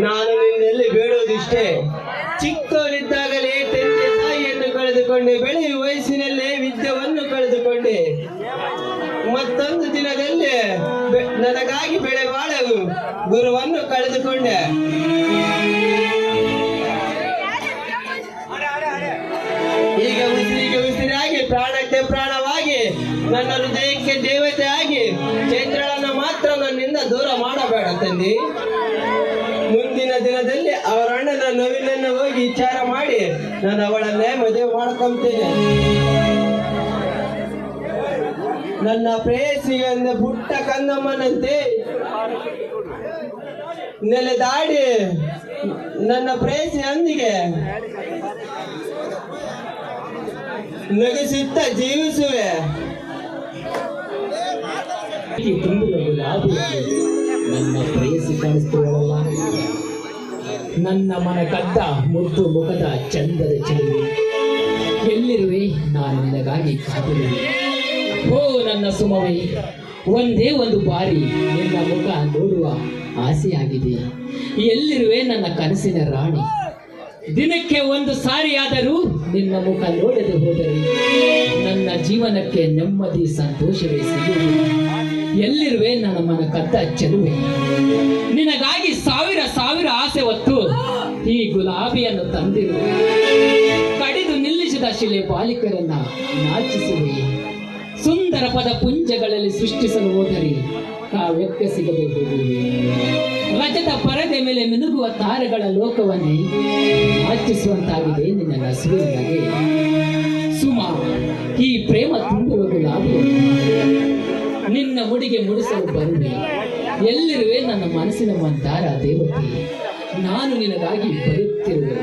ನಾನು ನಿನ್ನೆಲ್ಲಿ ಬೇಡೋದಿಷ್ಟೇ. ಚಿಕ್ಕವರಿದ್ದಾಗಲೇ ತಂದೆ ತಾಯಿಯನ್ನು ಕಳೆದುಕೊಂಡೆ ಬೆಳೆಯುವ ವಯಸ್ಸಿನಲ್ಲೇ ವಿದ್ಯವನ್ನು ಕಳೆದುಕೊಂಡೆ. ಮತ್ತೊಂದು ದಿನದಲ್ಲಿ ನನಗಾಗಿ ಬೆಳೆ ಬಾಳಲು ಗುರುವನ್ನು ಕಳೆದುಕೊಂಡೆ. ಈಗ ಉಸಿರಿಗೆ ಉಸಿರಾಗಿ, ಪ್ರಾಣಕ್ಕೆ ಪ್ರಾಣವಾಗಿ, ನನ್ನ ಹೃದಯಕ್ಕೆ ದೇವತೆ ಆಗಿ ಚೈತ್ರಳನ್ನ ಮಾತ್ರ ನನ್ನಿಂದ ದೂರ ಮಾಡಬೇಡ ತಂದಿ. ಮುಂದಿನ ದಿನದಲ್ಲಿ ಅವರ ಅಣ್ಣನ ನವಿಲನ್ನು ಹೋಗಿ ವಿಚಾರ ಮಾಡಿ ನಾನು ಅವಳನ್ನೇ ಮದುವೆ ಮಾಡ್ಕೊಂತೇನೆ. ನನ್ನ ಪ್ರೇಯಸಿಗೆ ಪುಟ್ಟ ಕಂದಮ್ಮನಂತೆ ನೆಲೆದಾಡಿ ನನ್ನ ಪ್ರೇಯಸಿಯೊಂದಿಗೆ ನಗಿಸುತ್ತ ಜೀವಿಸುವೆ. ನನ್ನ ಪ್ರೇಯಸಿ ಕಾಣಿಸ್ತಿರಲ್ಲ ನನ್ನ ಮನ ಕದ್ದ ಮುದ್ದು ಮುಖದ ಚಂದದ ಚೆಲುವೆ ಎಲ್ಲಿರುವೆ? ನಾನು ನಿನಗಾಗಿ ಕಾದಿರುವೆ. ಓ ನನ್ನ ಸುಮವೇ, ಒಂದೇ ಒಂದು ಬಾರಿ ನಿನ್ನ ಮುಖ ನೋಡುವ ಆಸೆಯಾಗಿದೆ. ಎಲ್ಲಿರುವೆ ನನ್ನ ಕನಸಿನ ರಾಣಿ? ದಿನಕ್ಕೆ ಒಂದು ಸಾರಿಯಾದರೂ ನಿನ್ನ ಮುಖ ನೋಡದೆ ಹೋದರೆ ನನ್ನ ಜೀವನಕ್ಕೆ ನೆಮ್ಮದಿ, ಸಂತೋಷವೇ ಸಿಗುವುದು. ಎಲ್ಲಿರುವೆ ನನ್ನ ಮನ ಕದ್ದ ಚೆಲುವೆ? ನಿನಗಾಗಿ ಸಾವಿರ ಸಾವಿರ ಗುಲಾಬಿಯನ್ನು ತಂದಿರು ಕಡಿದು ನಿಲ್ಲಿಸಿದ ಶಿಲೆ ಬಾಲಿಕರನ್ನ ನಾಚಿಸುವೆ. ಸುಂದರ ಪದ ಪುಂಜಗಳಲ್ಲಿ ಸೃಷ್ಟಿಸಲು ಹೋದರೆ ಕಾವ್ಯಕ್ಕೆ ಸಿಗದೆ ಹೋಗುವೆ ರಜದ ಪರದೆ ಮೇಲೆ ಮಿನುಗುವ ತಾರೆಗಳ ಲೋಕವನ್ನೇ ನಾಚಿಸುವಂತಾಗಿದೆ ನಿನ್ನ ನಸುವಿನಾಗೆ ಸುಮಾ ಸುಮ ಈ ಪ್ರೇಮ ತುಂಬುವ ಗುಲಾಬಿ ನಿನ್ನ ಮುಡಿಗೆ ಮುಡಿಸಲು ಬರುವೆ. ಎಲ್ಲಿರುವೆ ನನ್ನ ಮನಸ್ಸಿನ ಮಂದಾರ ದೇವತೆ? ನಾನು ನಿನಗಾಗಿ ಬರುತ್ತಿರುವೆ.